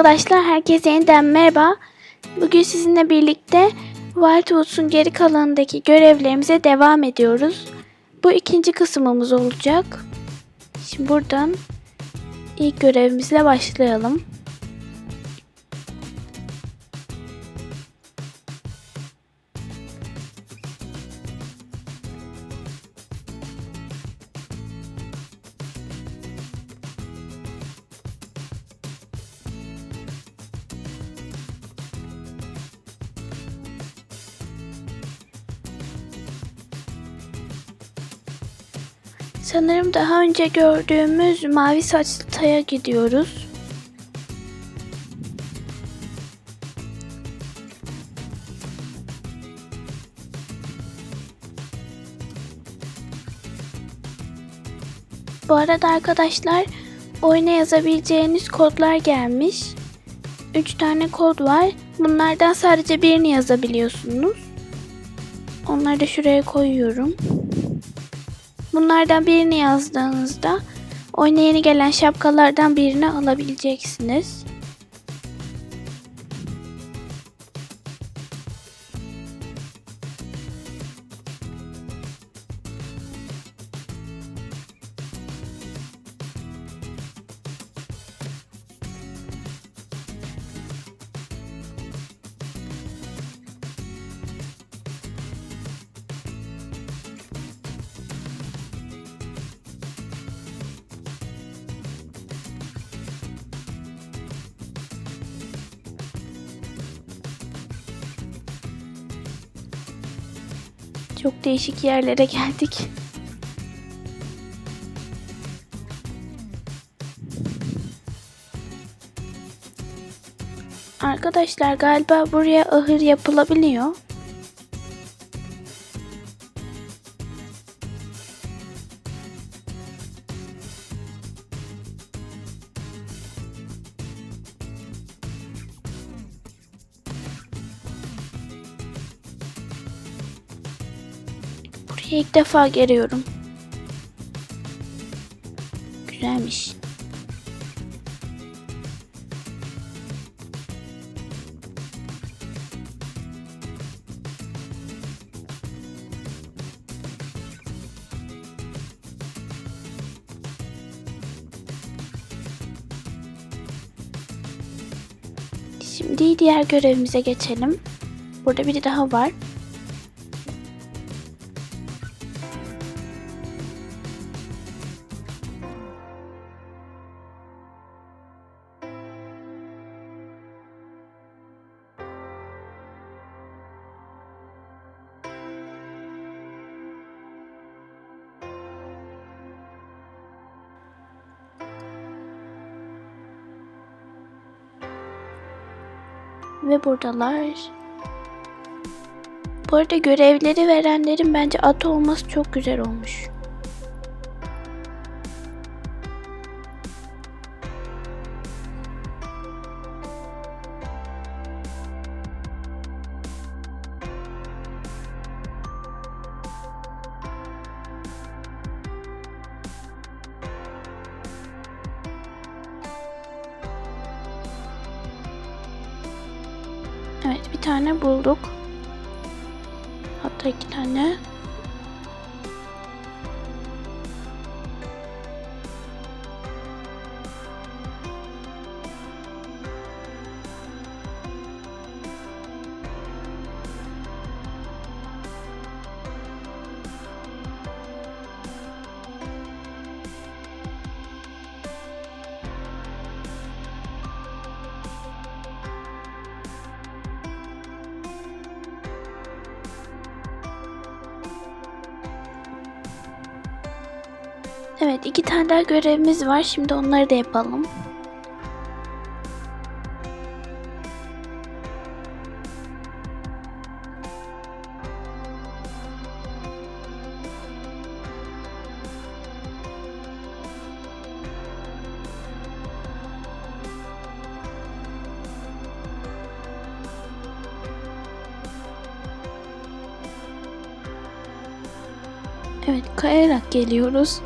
Arkadaşlar herkese yeniden merhaba. Bugün sizinle birlikte Wildwoods'un geri kalanındaki görevlerimize devam ediyoruz. Bu ikinci kısmımız olacak. Şimdi buradan ilk görevimizle başlayalım. Sanırım daha önce gördüğümüz mavi saçlı Taya gidiyoruz. Bu arada arkadaşlar oyuna yazabileceğiniz kodlar gelmiş. 3 tane kod var. Bunlardan sadece birini yazabiliyorsunuz. Onları da şuraya koyuyorum. Bunlardan birini yazdığınızda oyuna yeni gelen şapkalardan birini alabileceksiniz. Çok değişik yerlere geldik. Arkadaşlar galiba buraya ahır yapılabiliyor. İlk defa geliyorum. Güzelmiş. Şimdi diğer görevimize geçelim. Burada biri daha var. Ve buradalar. Bu arada görevleri verenlerin bence at olması çok güzel olmuş. Evet bir tane bulduk. Hatta iki tane. Evet iki tane daha görevimiz var. Şimdi onları da yapalım. Evet kayarak geliyoruz.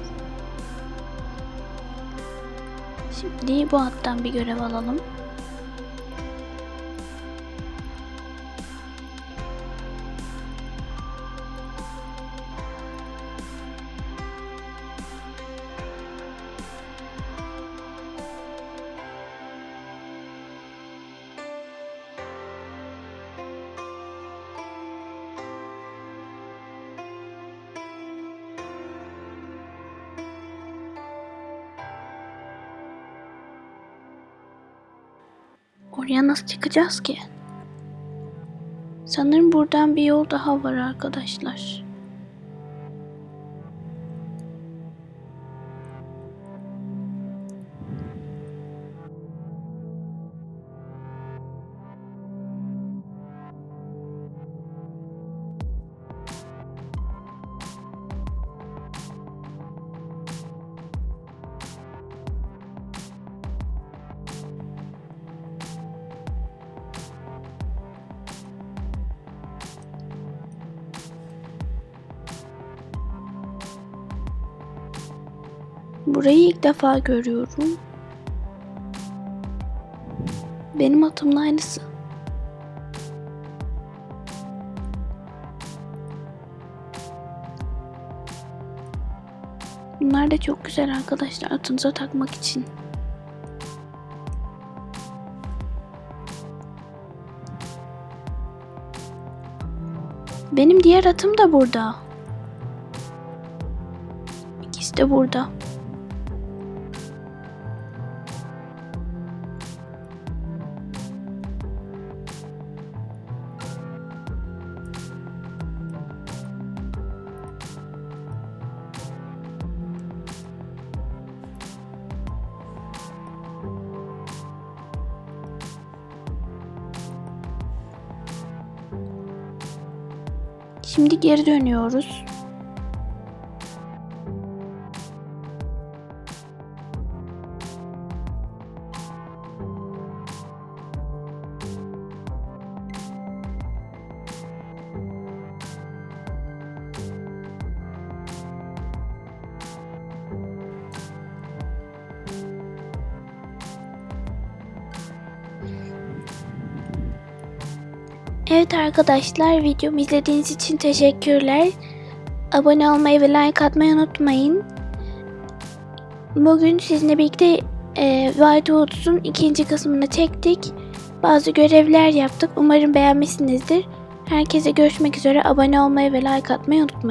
Şimdi bu hattan bir görev alalım. Oraya nasıl çıkacağız ki? Sanırım buradan bir yol daha var arkadaşlar. Burayı ilk defa görüyorum. Benim atımla aynısı. Bunlar da çok güzel arkadaşlar atınıza takmak için. Benim diğer atım da burada. İkisi de burada. Şimdi geri dönüyoruz. Evet arkadaşlar videomu izlediğiniz için teşekkürler. Abone olmayı ve like atmayı unutmayın. Bugün sizinle birlikte e, Whitewoods'un ikinci kısmını çektik. Bazı görevler yaptık. Umarım beğenmişsinizdir. Herkese görüşmek üzere. Abone olmayı ve like atmayı unutmayın.